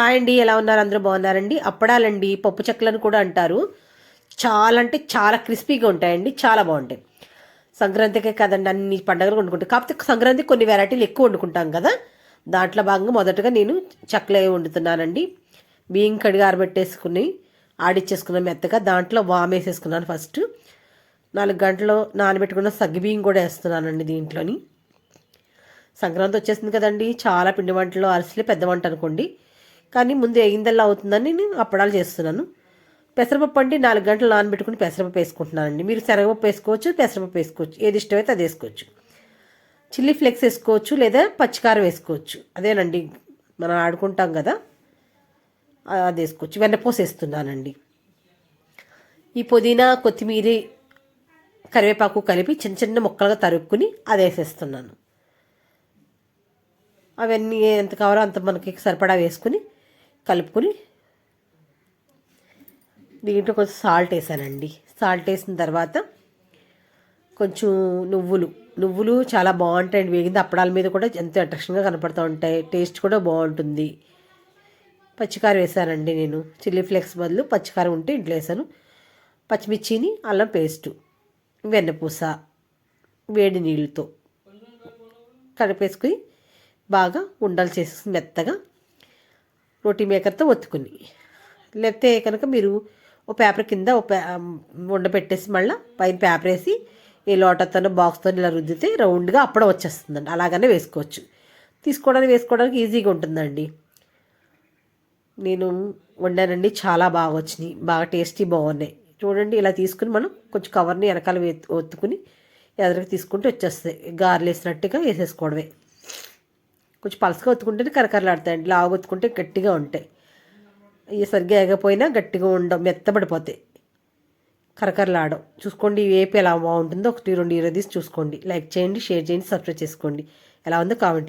Hi అండి ఎలా ఉన్నారు? అందరూ బాగున్నారండి? అప్పడాలండి పప్పు చెక్కలను కూడా అంటారు. చాలా అంటే చాలా క్రిస్పీగా ఉంటాయండి చాలా బాగుంటాయి. సంక్రాంతికే కదండి అన్ని పండుగలు వండుకుంటాం. కాకపోతే సంక్రాంతి కొన్ని వెరైటీలు ఎక్కువ వండుకుంటాం కదా. దాంట్లో భాగంగా మొదటగా నేను చెక్కలే వండుతున్నానండి. బియ్యం కడిగి ఆరబెట్టేసుకుని ఆడిచ్చేసుకున్నాను మెత్తగా దాంట్లో వామ్ వేసేసుకున్నాను ఫస్ట్. నాలుగు గంటలు నానబెట్టుకున్న సగ్గి బియ్యం కూడా వేస్తున్నానండి దీంట్లోని. సంక్రాంతి వచ్చేసింది కదండి చాలా పిండి వంటలు అరిసెలు పెద్ద వంట అనుకోండి. కానీ ముందు అయ్యిందల్లా అవుతుందని నేను అప్పడాలు చేస్తున్నాను. పెసరపప్పు అంటే నాలుగు గంటలు నానబెట్టుకుని పెసరపప్పు వేసుకుంటున్నానండి. మీరు శనగపప్పు వేసుకోవచ్చు పెసరపప్పు వేసుకోవచ్చు ఏది ఇష్టమైతే అది వేసుకోవచ్చు. చిల్లీ ఫ్లేక్స్ వేసుకోవచ్చు లేదా పచ్చికారం వేసుకోవచ్చు. అదేనండి మనం ఆడుకుంటాం కదా అది వేసుకోవచ్చు. వెన్నపూస వేస్తున్నానండి. ఈ పుదీనా కొత్తిమీర కరివేపాకు కలిపి చిన్న చిన్న ముక్కలుగా తరుక్కుని అది వేసేస్తున్నాను. అవన్నీ ఎంత కావాలో అంత మనకి సరిపడా వేసుకుని కలుపుకొని దీంట్లో కొంచెం సాల్ట్ వేసానండి. సాల్ట్ వేసిన తర్వాత కొంచెం నువ్వులు. నువ్వులు చాలా బాగుంటాయండి. వేగింది అప్పడాల మీద కూడా ఎంతో అట్రాక్షన్గా కనపడుతూ ఉంటాయి. టేస్ట్ కూడా బాగుంటుంది. పచ్చికారం వేసానండి నేను. చిల్లీ ఫ్లేక్స్ బదులు పచ్చికారం ఉంటే ఇంట్లో వేసాను. పచ్చిమిర్చిని అల్లం పేస్టు వెన్నపూస వేడి నీళ్ళతో కలిపేసుకుని బాగా ఉండలు చేసేసి మెత్తగా రోటీ మేకర్తో ఒత్తుకుని. లేకపోతే కనుక మీరు ఓ పేపర్ కింద ఓ పే పెట్టేసి మళ్ళీ పైన పేపర్ వేసి ఈ లోటతో బాక్స్తో ఇలా రుద్దితే రౌండ్గా అప్పుడే వచ్చేస్తుందండి. అలాగనే వేసుకోవచ్చు. తీసుకోవడానికి వేసుకోవడానికి ఈజీగా ఉంటుందండి. నేను వండానండి చాలా బాగా వచ్చినాయి. బాగా టేస్టీ బాగున్నాయి. చూడండి ఇలా తీసుకుని మనం కొంచెం కవర్ని వెనకాల ఒత్తుకుని ఎదురుగా తీసుకుంటే వచ్చేస్తాయి. గారెలు వేసినట్టుగా వేసేసుకోవడమే. కొంచెం పలసగా ఒత్తుకుంటేనే కరకరలాడతాయండి లావు ఒత్తుకుంటే గట్టిగా ఉంటాయి. ఇవి సరిగ్గా ఎగపోయినా గట్టిగా ఉండవు మెత్తబడిపోతాయి. కరకరలాడవు. చూసుకోండి ఏపీ వేపు ఎలా బాగుంటుందో ఒకటి రెండు ఇరవై తీసి చూసుకోండి. లైక్ చేయండి షేర్ చేయండి సబ్స్క్రైబ్ చేసుకోండి. ఎలా ఉందో కామెంట్